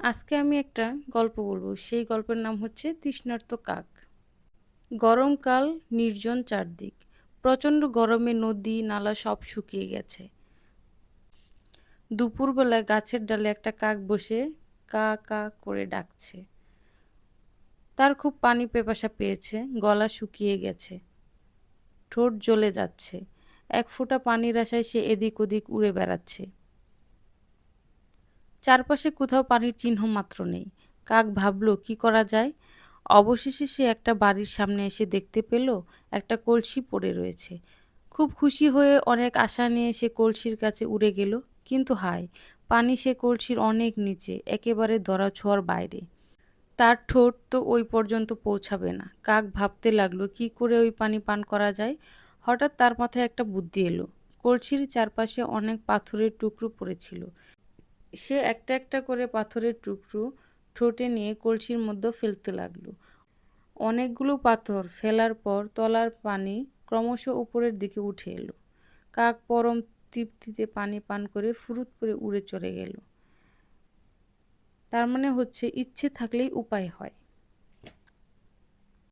আজকে আমি একটা গল্প বলব। সেই গল্পের নাম হচ্ছে তৃষ্ণার্ত কাক। গরমকাল নির্জন চারদিক। প্রচণ্ড গরমে নদী, নালা সব শুকিয়ে গেছে। দুপুরবেলায় গাছের ডালে একটা কাক বসে কা কা করে ডাকছে। তার খুব পানি পেপাসা পেয়েছে, গলা শুকিয়ে গেছে। ঠোঁট জ্বলে যাচ্ছে। এক ফোঁটা পানির আশায় সে এদিক ওদিক উড়ে বেড়াচ্ছে। চারপাশে কোথাও পানির চিহ্ন মাত্র নেই। কাক ভাবলো, কি করা যায়? অবশেষে সে একটা বাড়ির সামনে এসে দেখতে পেল, একটা কলসি পড়ে রয়েছে। খুব খুশি হয়ে অনেক আশা নিয়ে সে কলসির কাছে উড়ে গেল, কিন্তু হায়, পানি সে কলসির অনেক নিচে, একেবারে ধরা ছোঁয়ার বাইরে। তার ঠোঁট তো ওই পর্যন্ত পৌঁছাবে না। কাক ভাবতে লাগল, কি করে ওই পানি পান করা যায়? হঠাৎ তার মাথায় একটা বুদ্ধি এলো। কলসির চারপাশে অনেক পাথরের টুকরো পড়েছিল। সে একটা একটা করে পাথরের টুকরো ঠোঁটে নিয়ে কলসির মধ্যে ফেলতে লাগল। অনেকগুলো পাথর ফেলার পর তলার পানি ক্রমশ উপরের দিকে উঠে এলো। কাক পরম তৃপ্তিতে পানি পান করে ফুরুত করে উড়ে চলে গেল। তার মানে হচ্ছে ইচ্ছে থাকলেই উপায় হয়।